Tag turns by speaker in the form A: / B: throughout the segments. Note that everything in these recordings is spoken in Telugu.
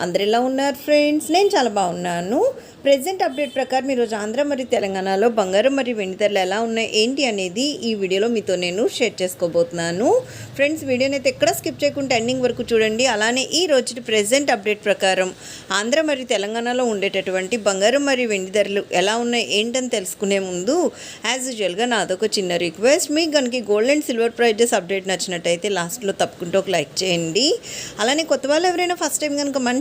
A: అందరు ఎలా ఉన్నారు ఫ్రెండ్స్ నేను చాలా బాగున్నాను. ప్రజెంట్ అప్డేట్ ప్రకారం ఈరోజు ఆంధ్ర మరియు తెలంగాణలో బంగారం మరియు వెండి ధరలు ఎలా ఉన్నాయి ఏంటి అనేది ఈ వీడియోలో మీతో నేను షేర్ చేసుకోబోతున్నాను. ఫ్రెండ్స్ వీడియోని అయితే ఎక్కడ స్కిప్ చేయకుండా ఎండింగ్ వరకు చూడండి. అలానే ఈ రోజు ప్రజెంట్ అప్డేట్ ప్రకారం ఆంధ్ర మరియు తెలంగాణలో ఉండేటటువంటి బంగారం మరియు వెండి ధరలు ఎలా ఉన్నాయి ఏంటని తెలుసుకునే ముందు యాజ్ యూజువల్గా నాదొక చిన్న రిక్వెస్ట్ మీకు కనుక gold and silver prices update నచ్చినట్టయితే లాస్ట్లో తప్పకుండా ఒక లైక్ చేయండి. అలానే కొత్త వాళ్ళు ఎవరైనా ఫస్ట్ టైం కనుక మన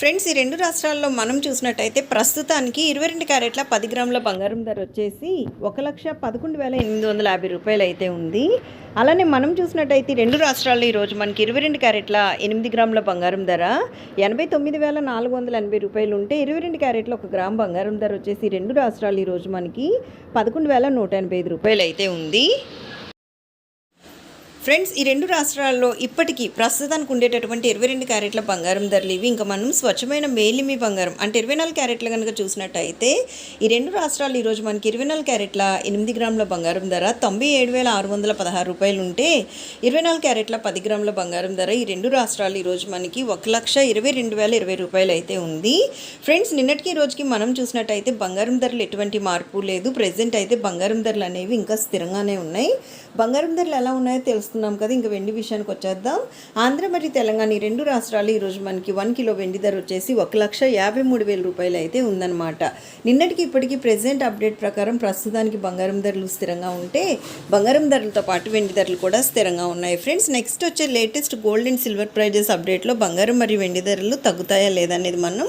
A: ఫ్రెండ్స్ ఈ రెండు రాష్ట్రాల్లో మనం చూసినట్టయితే ప్రస్తుతానికి ఇరవై రెండు క్యారెట్ల పది గ్రాముల బంగారం ధర వచ్చేసి ఒక లక్ష పదకొండు వేల ఎనిమిది వందల యాభై రూపాయలు అయితే ఉంది. అలానే మనం చూసినట్టయితే రెండు రాష్ట్రాల్లో ఈరోజు మనకి ఇరవై రెండు క్యారెట్ల ఎనిమిది గ్రాముల బంగారం ధర ఎనభై తొమ్మిది వేల నాలుగు వందల ఎనభై రూపాయలు ఉంటే ఇరవై రెండు క్యారెట్ల ఒక గ్రామ్ బంగారం ధర వచ్చేసి రెండు రాష్ట్రాలు ఈరోజు మనకి పదకొండు వేల నూట ఎనభై ఐదు రూపాయలు అయితే ఉంది. ఫ్రెండ్స్ ఈ రెండు రాష్ట్రాల్లో ఇప్పటికీ ప్రస్తుతానికి ఉండేటటువంటి ఇరవై రెండు క్యారెట్ల బంగారం ధరలు ఇవి. ఇంకా మనం స్వచ్ఛమైన మేలిమి బంగారం అంటే ఇరవై నాలుగు క్యారెట్లు కనుక చూసినట్టయితే ఈ రెండు రాష్ట్రాలు ఈరోజు మనకి ఇరవై నాలుగు క్యారెట్ల ఎనిమిది గ్రాముల బంగారం ధర తొంభై ఏడు వేల ఆరు వందల పదహారు రూపాయలు ఉంటే ఇరవై నాలుగు క్యారెట్ల పది గ్రాముల బంగారం ధర ఈ రెండు రాష్ట్రాలు ఈరోజు మనకి ఒక లక్ష ఇరవై రెండు వేల ఇరవై రూపాయలు అయితే ఉంది. ఫ్రెండ్స్ నిన్నటికి ఈ రోజుకి మనం చూసినట్టయితే బంగారం ధరలు ఎటువంటి మార్పు లేదు. ప్రజెంట్ అయితే బంగారం ధరలు అనేవి ఇంకా స్థిరంగానే ఉన్నాయి. బంగారం ధరలు ఎలా ఉన్నాయో తెలుసుకున్నాం కదా ఇంకా వెండి విషయానికి వచ్చేద్దాం. ఆంధ్ర మరియు తెలంగాణ ఈ రెండు రాష్ట్రాలు ఈరోజు మనకి వన్ కిలో వెండి ధర వచ్చేసి ఒక లక్ష యాభై మూడు వేల రూపాయలు అయితే ఉందన్నమాట. నిన్నటికి ఇప్పటికీ ప్రెజెంట్ అప్డేట్ ప్రకారం ప్రస్తుతానికి బంగారం ధరలు స్థిరంగా ఉంటే బంగారం ధరలతో పాటు వెండి ధరలు కూడా స్థిరంగా ఉన్నాయి. ఫ్రెండ్స్ నెక్స్ట్ వచ్చే latest gold and silver prices అప్డేట్లో బంగారం మరియు వెండి ధరలు తగ్గుతాయా లేదనేది మనం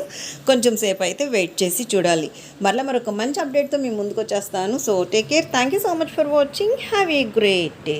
A: కొంచెం సేపు అయితే వెయిట్ చేసి చూడాలి. మరలా మరొక మంచి అప్డేట్తో మీ ముందుకు వచ్చేస్తాను. So take care thank you so much for watching have a great day